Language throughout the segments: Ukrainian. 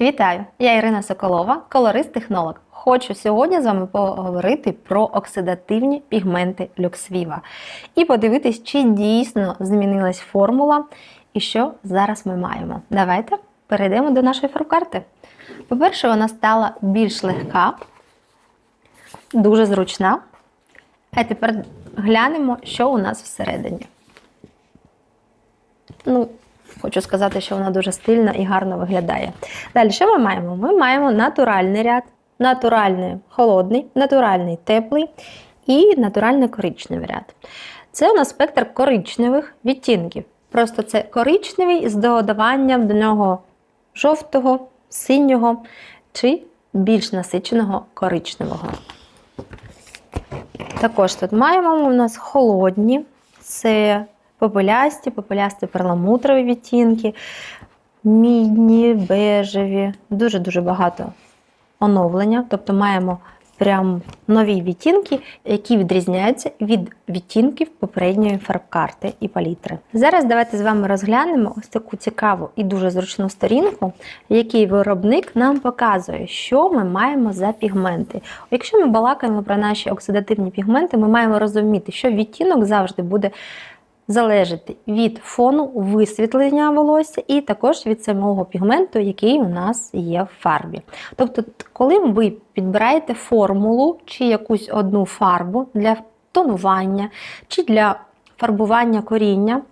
Вітаю! Я Ірина Соколова, колорист-технолог. Хочу сьогодні з вами поговорити про оксидативні пігменти Люксвіва і подивитись, чи дійсно змінилась формула і що зараз ми маємо. Давайте перейдемо до нашої фарбкарти. По-перше, вона стала більш легка, дуже зручна. А тепер глянемо, що у нас всередині. Ну, Хочу сказати, що вона дуже стильна і гарно виглядає. Далі, що ми маємо? Ми маємо натуральний ряд, натуральний холодний, натуральний теплий і натуральний коричневий ряд. Це у нас спектр коричневих відтінків. Просто це коричневий з додаванням до нього жовтого, синього чи більш насиченого коричневого. Також тут маємо у нас холодні, це попелясті, попелясті перламутрові відтінки, мідні, бежеві, дуже-дуже багато оновлення. Тобто маємо прям нові відтінки, які відрізняються від відтінків попередньої фарбкарти і палітри. Зараз давайте з вами розглянемо ось таку цікаву і дуже зручну сторінку, в якій виробник нам показує, що ми маємо за пігменти. Якщо ми балакаємо про наші оксидативні пігменти, ми маємо розуміти, що відтінок завжди буде залежати від фону висвітлення волосся і також від самого пігменту, який у нас є в фарбі. Тобто, коли ви підбираєте формулу чи якусь одну фарбу для тонування чи для фарбування коріння,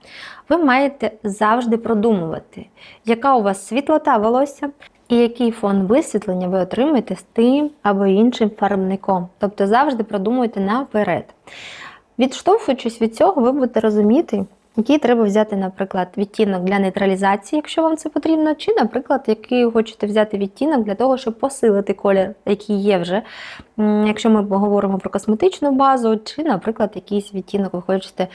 ви маєте завжди продумувати, яка у вас світлота волосся. І який фон висвітлення ви отримаєте з тим або іншим фарбником. Тобто завжди продумуйте наперед. Відштовхуючись від цього, ви будете розуміти, який треба взяти, наприклад, відтінок для нейтралізації, якщо вам це потрібно, чи, наприклад, який хочете взяти відтінок для того, щоб посилити колір, який є вже. Якщо ми поговоримо про косметичну базу, чи, наприклад, якийсь відтінок ви хочете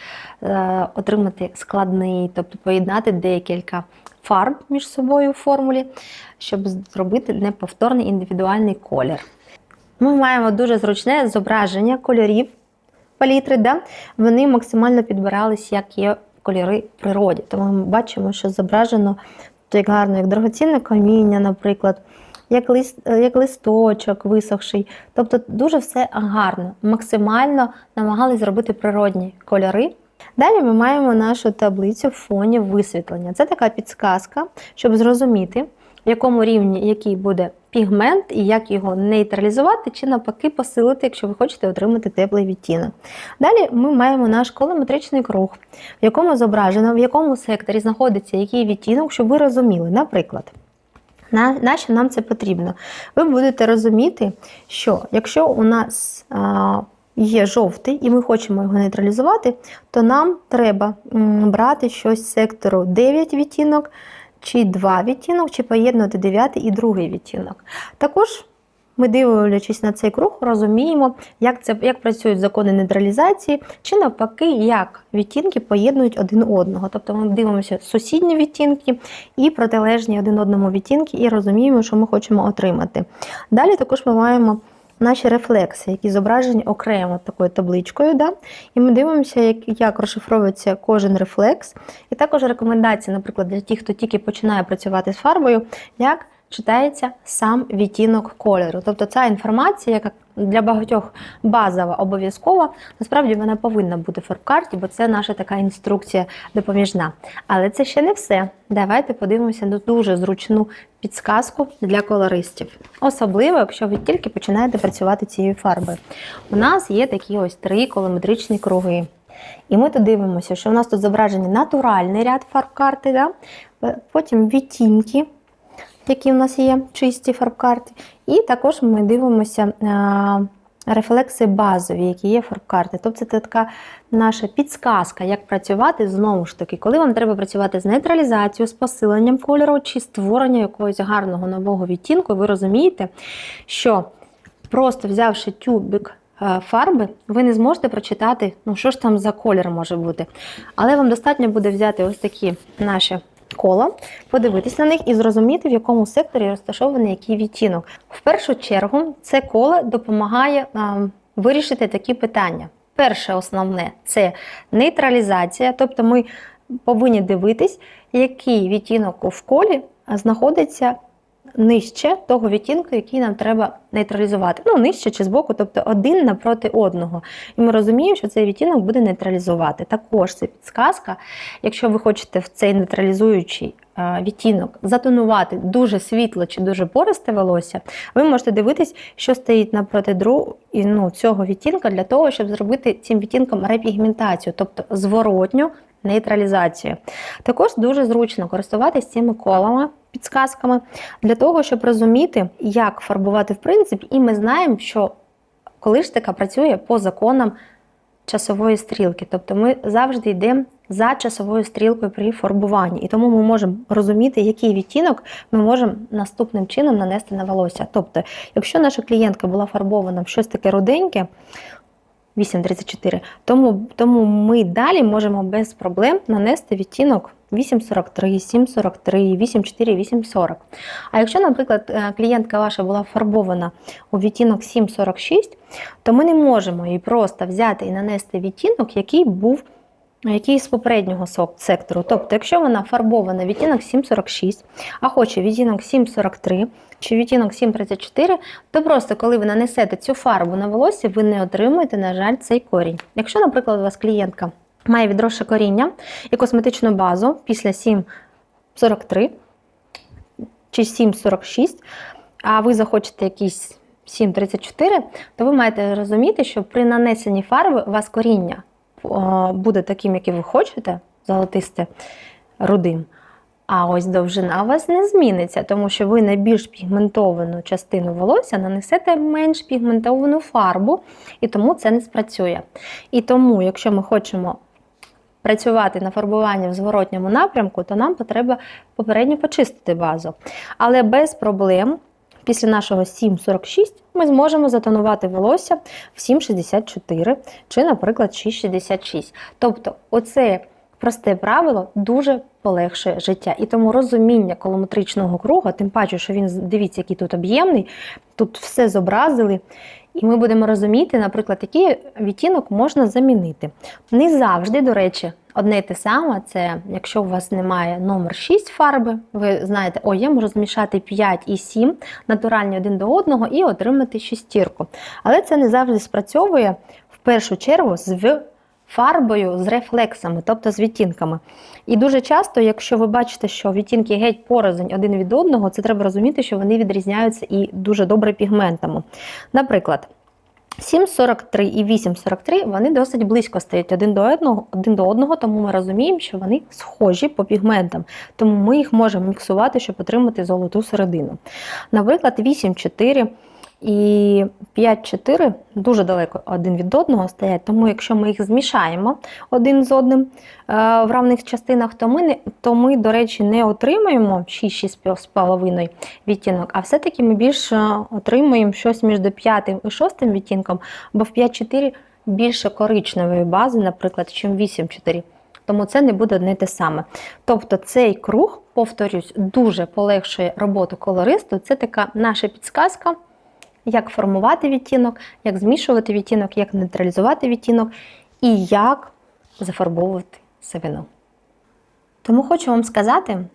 е, отримати складний, тобто поєднати декілька фарб між собою в формулі, щоб зробити неповторний індивідуальний колір. Ми маємо дуже зручне зображення кольорів палітри, да, вони максимально підбирались, як є кольори в природі. Тому ми бачимо, що зображено то як гарно, як дорогоцінне каміння, наприклад, як лист, як листочок висохший. Тобто дуже все гарно, максимально намагалися зробити природні кольори. Далі ми маємо нашу таблицю фонів висвітлення. Це така підсказка, щоб зрозуміти, в якому рівні який буде пігмент і як його нейтралізувати чи навпаки посилити, якщо ви хочете отримати теплий відтінок. Далі ми маємо наш колометричний круг, в якому зображено, в якому секторі знаходиться який відтінок, щоб ви розуміли. Наприклад, на, на що нам це потрібно? Ви будете розуміти, що якщо у нас а, є жовтий і ми хочемо його нейтралізувати, то нам треба м, брати щось з сектору 9 відтінок чи два відтінок, чи поєднувати дев'ятий і другий відтінок. Також ми, дивлячись на цей круг, розуміємо, як це, як працюють закони нейтралізації, чи навпаки, як відтінки поєднують один одного. Тобто ми дивимося сусідні відтінки і протилежні один одному відтінки, і розуміємо, що ми хочемо отримати. Далі також ми маємо наші рефлекси, які зображені окремо такою табличкою. Да? І ми дивимося, як як розшифровується кожен рефлекс. І також рекомендації, наприклад, для тих, хто тільки починає працювати з фарбою, як читається сам відтінок кольору. Тобто ця інформація, яка для багатьох базова обов'язкова, насправді вона повинна бути в фарбкарті, бо це наша така інструкція допоміжна. Але це ще не все. Давайте подивимося на дуже зручну підсказку для колористів. Особливо, якщо ви тільки починаєте працювати цією фарбою. У нас є такі ось три колометричні круги. І ми тут дивимося, що у нас тут зображені натуральний ряд фарб-карти, да? потім відтінки які в нас є чисті фарбкарти. І також ми дивимося рефлекси базові, які є фарбкарти. Тобто це така наша підсказка, як працювати знову ж таки, коли вам треба працювати з нейтралізацією, з посиленням кольору чи створенням якогось гарного нового відтінку, ви розумієте, що просто взявши тюбик. Фарби, ви не зможете прочитати, ну що ж там за колір може бути. Але вам достатньо буде взяти ось такі наші кола, подивитись на них і зрозуміти, в якому секторі розташований який відтінок. В першу чергу це коло допомагає а, вирішити такі питання. Перше основне це нейтралізація, тобто ми повинні дивитись, який відтінок у колі знаходиться нижче того відтінку, який нам треба нейтралізувати. Ну, нижче чи збоку, тобто один напроти одного. І ми розуміємо, що цей відтінок буде нейтралізувати. Також це підсказка. Якщо ви хочете в цей нейтралізуючий е, відтінок затонувати дуже світло чи дуже пористе волосся, ви можете дивитись, що стоїть напроти дру, ну, цього відтінка для того, щоб зробити цим відтінком репігментацію, тобто зворотню нейтралізацію. Також дуже зручно користуватися цими колами, підсказками для того, щоб розуміти, як фарбувати в принципі, і ми знаємо, що колиштика працює по законам часової стрілки. Тобто ми завжди йдемо за часовою стрілкою при фарбуванні. І тому ми можемо розуміти, який відтінок ми можемо наступним чином нанести на волосся. Тобто, якщо наша клієнтка була фарбована в щось таке руденьке, 8,34, тому, тому ми далі можемо без проблем нанести відтінок 8,43, 7,43, 8,4, 8,40. А якщо, наприклад, е, клієнтка ваша була фарбована у відтінок 7,46, то ми не можемо її просто взяти і нанести відтінок, який був який з попереднього сектору. Тобто, якщо вона фарбована відтінок 7,46, а хоче відтінок 7,43 чи відтінок 7,34, то просто коли ви нанесете цю фарбу на волосся, ви не отримуєте, на жаль, цей корінь. Якщо, наприклад, у вас клієнтка має відросше коріння і косметичну базу після 7,43 чи 7,46, а ви захочете якийсь 7,34, то ви маєте розуміти, що при нанесенні фарби у вас коріння буде таким, який ви хочете, золотисте рудим. А ось довжина у вас не зміниться, тому що ви на більш пігментовану частину волосся нанесете менш пігментовану фарбу, і тому це не спрацює. І тому, якщо ми хочемо працювати на фарбуванні в зворотньому напрямку, то нам потрібно попередньо почистити базу. Але без проблем. Після нашого 7,46 ми зможемо затонувати волосся в 7,64 чи, наприклад, 6,66. Тобто, оце просте правило дуже полегшує життя. І тому розуміння колометричного круга, тим паче, що він, дивіться, який тут об'ємний, тут все зобразили. І ми будемо розуміти, наприклад, який відтінок можна замінити. Не завжди, до речі, одне й те саме, це якщо у вас немає номер 6 фарби, ви знаєте, о, я можу змішати 5 і 7 натуральні один до одного і отримати шістірку. Але це не завжди спрацьовує в першу чергу з фарбою з рефлексами, тобто з відтінками. І дуже часто, якщо ви бачите, що відтінки геть порознь один від одного, це треба розуміти, що вони відрізняються і дуже добре пігментами. Наприклад, 7,43 і 8,43 вони досить близько стоять один до одного, один до одного, тому ми розуміємо, що вони схожі по пігментам. Тому ми їх можемо міксувати, щоб отримати золоту середину. Наприклад, 8,4 і 5-4 дуже далеко один від одного стоять, тому якщо ми їх змішаємо один з одним е, в равних частинах, то ми, то ми, до речі, не отримаємо 6-6,5 відтінок, а все-таки ми більше отримуємо щось між 5 і 6 відтінком, бо в 5-4 більше коричневої бази, наприклад, ніж 8-4. Тому це не буде одне те саме. Тобто цей круг, повторюсь, дуже полегшує роботу колористу. Це така наша підсказка як формувати відтінок, як змішувати відтінок, як нейтралізувати відтінок і як зафарбовувати сивину. Тому хочу вам сказати,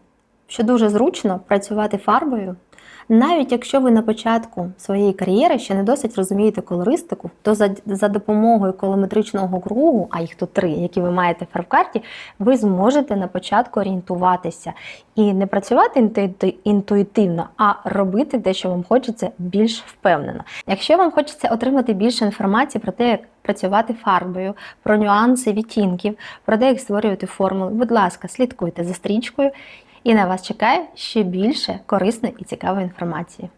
що дуже зручно працювати фарбою. Навіть якщо ви на початку своєї кар'єри ще не досить розумієте колористику, то за, за допомогою колометричного кругу, а їх тут три, які ви маєте в фарбкарті, ви зможете на початку орієнтуватися і не працювати інтуїтивно, а робити те, що вам хочеться більш впевнено. Якщо вам хочеться отримати більше інформації про те, як працювати фарбою, про нюанси відтінків, про те, як створювати формули, будь ласка, слідкуйте за стрічкою і на вас чекає ще більше корисної і цікавої інформації.